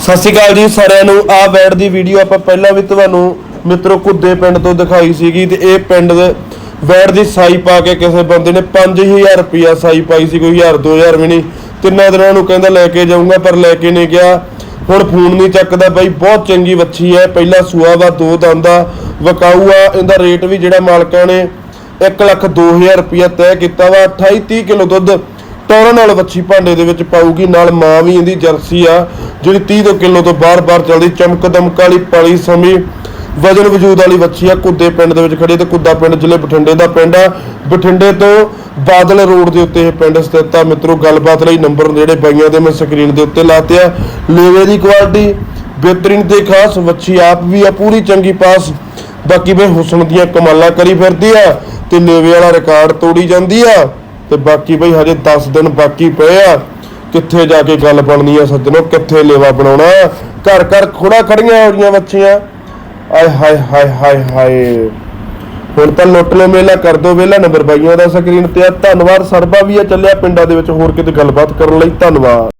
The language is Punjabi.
ਸਤਿ ਸ਼੍ਰੀ ਅਕਾਲ ਜੀ ਸਾਰਿਆਂ ਨੂੰ। ਆ ਵੈਡ ਦੀ ਵੀਡੀਓ ਆਪਾਂ ਪਹਿਲਾਂ ਵੀ ਤੁਹਾਨੂੰ ਮਿੱਤਰੋ ਕੁੱਦੇ ਪਿੰਡ ਤੋਂ ਦਿਖਾਈ ਸੀਗੀ ਤੇ ਇਹ ਪਿੰਡ ਦੇ ਵੈਡ ਦੀ ਸਾਈ ਪਾ ਕੇ ਕਿਸੇ ਬੰਦੇ ਨੇ 5000 ਰੁਪਿਆ ਸਾਈ ਪਾਈ ਸੀ, ਕੋਈ 1000 2000 ਵੀ ਨਹੀਂ। ਤਿੰਨਾਂ ਦਿਨਾਂ ਨੂੰ ਕਹਿੰਦਾ ਲੈ ਕੇ ਜਾਊਂਗਾ, ਪਰ ਲੈ ਕੇ ਨਹੀਂ ਗਿਆ। ਹੁਣ ਫੋਨ ਨਹੀਂ ਚੱਕਦਾ ਬਾਈ, ਬਹੁਤ ਚੰਗੀ ਵੱਛੀ ਹੈ, ਪਹਿਲਾ ਸੂਆ ਵਾ, ਦੋ ਦੰਦਾ ਵਕਾਊ ਆ, ਇਹਦਾ ਰੇਟ ਵੀ ਜਿਹੜਾ ਮਾਲਕਾਂ ਨੇ 1 ਲੱਖ 2000 ਰੁਪਿਆ ਤੈਅ ਕੀਤਾ ਵਾ 28 30 ਕਿਲੋ ਦੁੱਧ। ਟੌਰਾਂ ਨਾਲ ਵੱਛੀ ਭਾਂਡੇ ਦੇ ਵਿੱਚ ਪਾਊਗੀ, ਨਾਲ ਮਾਂ ਵੀ ਇਹਦੀ ਜਰਸੀ ਆ, ਜਿਹੜੀ 30 ਤੋਂ ਕਿਲੋ ਤੋਂ ਬਾਹਰ ਬਾਹਰ ਚੱਲਦੀ ਚਮਕ ਦਮਕ ਵਾਲੀ ਪਲੀ ਸਮੀ, ਵਜਨ ਵਜੂਦ ਵਾਲੀ ਵੱਛੀ ਆ, ਕੁੱਦੇ ਪਿੰਡ ਦੇ ਵਿੱਚ ਖੜੀ ਤੇ ਕੁੱਦਾ ਪਿੰਡ ਜ਼ਿਲ੍ਹੇ ਬਠਿੰਡੇ ਦਾ ਪਿੰਡ ਆ। ਬਠਿੰਡੇ ਤੋਂ ਬਾਦਲ ਰੋਡ ਦੇ ਉੱਤੇ ਇਹ ਪਿੰਡ ਸਥਿਤ ਆ। ਮਿੱਤਰੋ, ਗੱਲਬਾਤ ਲਈ ਨੰਬਰ ਜਿਹੜੇ ਬਾਈਆਂ ਦੇ ਮੈਂ ਸਕਰੀਨ ਦੇ ਉੱਤੇ ਲਾਤੇ ਆ। ਲੇਵੇ ਦੀ ਕੁਆਲਿਟੀ, ਬਿਹਤਰੀਨ ਤੇ ਖਾਸ, ਵੱਛੀ ਆਪ ਵੀ ਆ, ਪੂਰੀ ਚੰਗੀ ਪਾਸ। ਬਾਕੀ ਬਈ ਹੁਸਨ ਦੀਆਂ ਕਮਾਲਾਂ ਕਰੀ ਫਿਰਦੀ ਆ ਤੇ ਲੇਵੇ ਵਾਲਾ ਰਿਕਾਰਡ ਤੋੜੀ ਜਾਂਦੀ ਆ। ਤੇ ਬਾਕੀ ਬਈ ਹਜੇ 10 ਦਿਨ ਬਾਕੀ ਪਏ ਆ। ਕਿੱਥੇ ਜਾ ਕੇ ਗੱਲ ਬਣਨੀ ਆ ਸੱਜਣੋ, ਕਿੱਥੇ ਲੇਵਾ ਬਣਾਉਣਾ? ਘਰ ਘਰ ਖੋੜਾ ਖੜੀਆਂ ਹੋ ਹੋਈਆਂ ਬੱਚੀਆਂ। ਆਏ ਹਾਏ ਹਾਏ ਹਾਏ ਹਾਏ। ਹੁਣ ਤਾਂ ਲੁੱਟ ਲੋ ਮੇਲਾ, ਕਰ ਦੋ ਵੇਲਾ, ਨੰਬਰ ਬਾਈਆਂ ਦਾ ਸਕਰੀਨ ਤੇ ਆ। ਧੰਨਵਾਦ ਸਰਬਾ ਵੀ ਆ ਚੱਲਿਆ ਪਿੰਡਾਂ ਦੇ ਵਿੱਚ। ਹੋਰ ਕਿਤੇ ਗੱਲਬਾਤ ਕਰਨ ਲਈ ਧੰਨਵਾਦ।